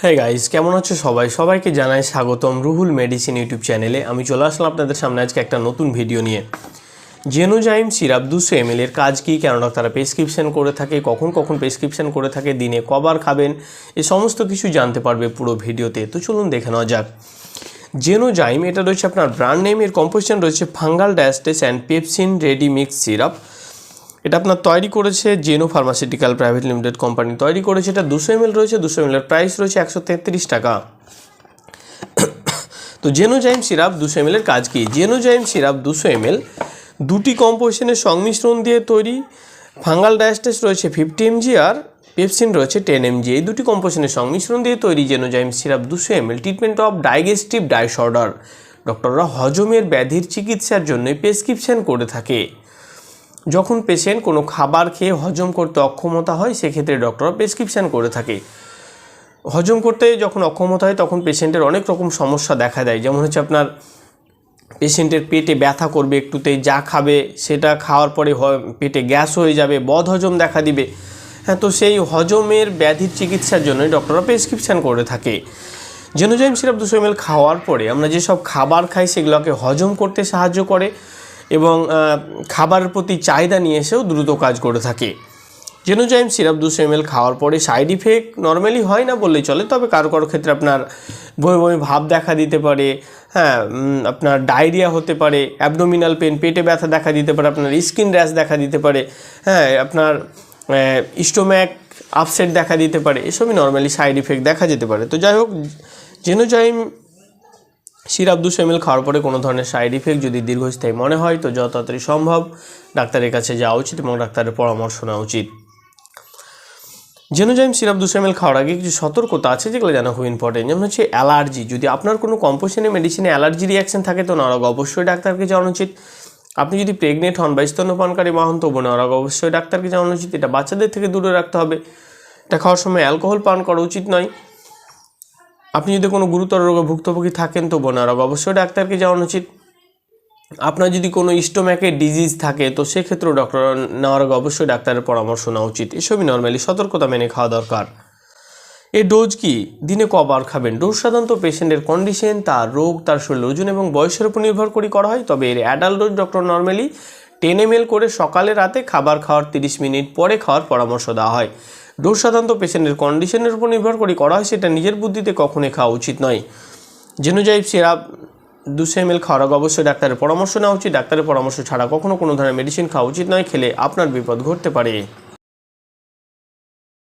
হ্যাঁ গাইস কেমন আছো সবাই? সবাইকে জানাই স্বাগতম রুহুল মেডিসিন ইউটিউব চ্যানেলে। আমি চলে আসলাম আপনাদের সামনে আজকে একটা নতুন ভিডিও নিয়ে। জেনোজাইম সিরাপ দুশো এম এর কাজ কী, কেন ডাক্তাররা প্রেসক্রিপশন করে থাকে, কখন কখন প্রেসক্রিপশন করে থাকে, দিনে কবার খাবেন, এ সমস্ত কিছু জানতে পারবে পুরো ভিডিওতে। তো চলুন দেখে নেওয়া যাক। জেনোজাইম এটা রয়েছে আপনার ব্র্যান্ড নেম এর কম্পোজিশন রয়েছে fungal diastase and pepsin ready mix syrup এটা আপনার তৈরি করেছে Geno pharmaceutical private limited company. তৈরি করেছে এটা দুশো এমএল রয়েছে, দুশো এমএলের প্রাইস রয়েছে একশো তেত্রিশ টাকা। তো জেনোজাইম সিরাপ দুশো এমএলের কাজ কি? জেনোজাইম সিরাপ দুশো এমএল দুটি কম্পোজিশনের সংমিশ্রণ দিয়ে তৈরি। ফাঙ্গাল ডায়াস্টেস রয়েছে ফিফটি এমজি আর পেপসিন রয়েছে টেন এমজি এই দুটি কম্পোজিশনের সংমিশ্রণ দিয়ে তৈরি জেনোজাইম সিরাপ দুশো ML treatment of digestive disorder ডক্টররা হজমের ব্যাধির চিকিৎসার জন্য প্রেসক্রিপশন করে থাকে। যখন পেশেন্ট কোনো খাবার খেয়ে হজম করতে অক্ষমতা হয়, সেক্ষেত্রে ডক্টররা প্রেসক্রিপশান করে থাকে। হজম করতে যখন অক্ষমতা হয়, তখন পেশেন্টের অনেক রকম সমস্যা দেখা দেয়। যেমন হচ্ছে আপনার পেশেন্টের পেটে ব্যথা করবে একটুতেই যা খাবে সেটা খাওয়ার পরে পেটে গ্যাস হয়ে যাবে বদ হজম দেখা দিবে। হ্যাঁ তো সেই হজমের ব্যাধির চিকিৎসার জন্য ডক্টররা প্রেসক্রিপশান করে থাকে। জেনোজাইম সিরাপ দুশো এমএল খাওয়ার পরে আমরা যেসব খাবার খাই, সেগুলোকে হজম করতে সাহায্য করে। খাবারের প্রতি চাহিদা নিয়ে এসেও দ্রুত কাজ করে থাকে। জেনোজাইম সিরাপ দুশো এমএল খাওয়ার পরে সাইড ইফেক্ট নর্মালি হয় না বললেই চলে, তবে কারও কারও ক্ষেত্রে আপনার বমি বমি ভাব দেখা দিতে পারে হ্যাঁ আপনার ডায়রিয়া হতে পারে, অ্যাবডোমিনাল পেন, পেটে ব্যথা দেখা দিতে পারে, আপনার স্কিন র্যাশ দেখা দিতে পারে হ্যাঁ আপনার স্টোম্যাক আপসেট দেখা দিতে পারে, এসবই নর্মালি সাইড ইফেক্ট দেখা যেতে পারে। তো যাই হোক জেনোজাইম সিরাপ দুশো এমএল খাওয়ার পরে কোনো ধরনের সাইড ইফেক্ট যদি দীর্ঘস্থায়ী মনে হয়, তো যত তাড়াতাড়ি সম্ভব ডাক্তারের কাছে যাওয়া উচিত এবং ডাক্তারের পরামর্শ নেওয়া উচিত। জেনোজাইম সিরাপ দুশো এমএল খাওয়ার আগে কিছু সতর্কতা আছে যেগুলো জানা খুব ইম্পর্টেন্ট যেমন হচ্ছে অ্যালার্জি। যদি আপনার কোনো কম্পোজিশনে মেডিসিনে অ্যালার্জি রিয়াকশন থাকে, তো নরক অবশ্যই ডাক্তারকে জানানো উচিত। আপনি যদি প্রেগনেন্ট হন বা স্তন্যপানকারী বাহন হন তবু নরক অবশ্যই ডাক্তারকে জানানো উচিত। এটা বাচ্চাদের থেকে দূরে রাখতে হবে। এটা খাওয়ার সময় অ্যালকোহল পান করা উচিত নয়। আপনি যদি কোনো গুরুতর রোগে ভুক্তভোগী থাকেন তো বোনারক অবশ্যই ডাক্তারকে যাওয়ানো উচিত। আপনার যদি কোনো স্টোম্যাকের ডিজিজ থাকে, তো সেক্ষেত্রেও ডক্টর নেওয়ার আগে অবশ্যই ডাক্তারের পরামর্শ নেওয়া উচিত। এসবই নর্মালি সতর্কতা মেনে খাওয়া দরকার। এই ডোজ কি? দিনে কবার খাবেন। ডোজ সাধারণত পেশেন্টের কন্ডিশন তার রোগ, তার শরীর ওজন এবং বয়সের উপর নির্ভর করে করা হয়। তবে এর adult dose doctor normally ten M করে সকালে রাতে খাবার খাওয়ার তিরিশ মিনিট পরে খাওয়ার পরামর্শ দেওয়া হয়। ডোজ সাধারণত পেশেন্টের কন্ডিশনের উপর নির্ভর করে করা হয়, সেটা নিজের বুদ্ধিতে কখনোই খাওয়া উচিত নয়। জেনোজাইভ সিরাপ দুশো এম এল খাওয়ার আগে অবশ্যই ডাক্তারের পরামর্শ নেওয়া উচিত। ডাক্তারের পরামর্শ ছাড়া কখনো কোনো ধরনের মেডিসিন খাওয়া উচিত নয়, খেলে আপনার বিপদ ঘটতে পারে।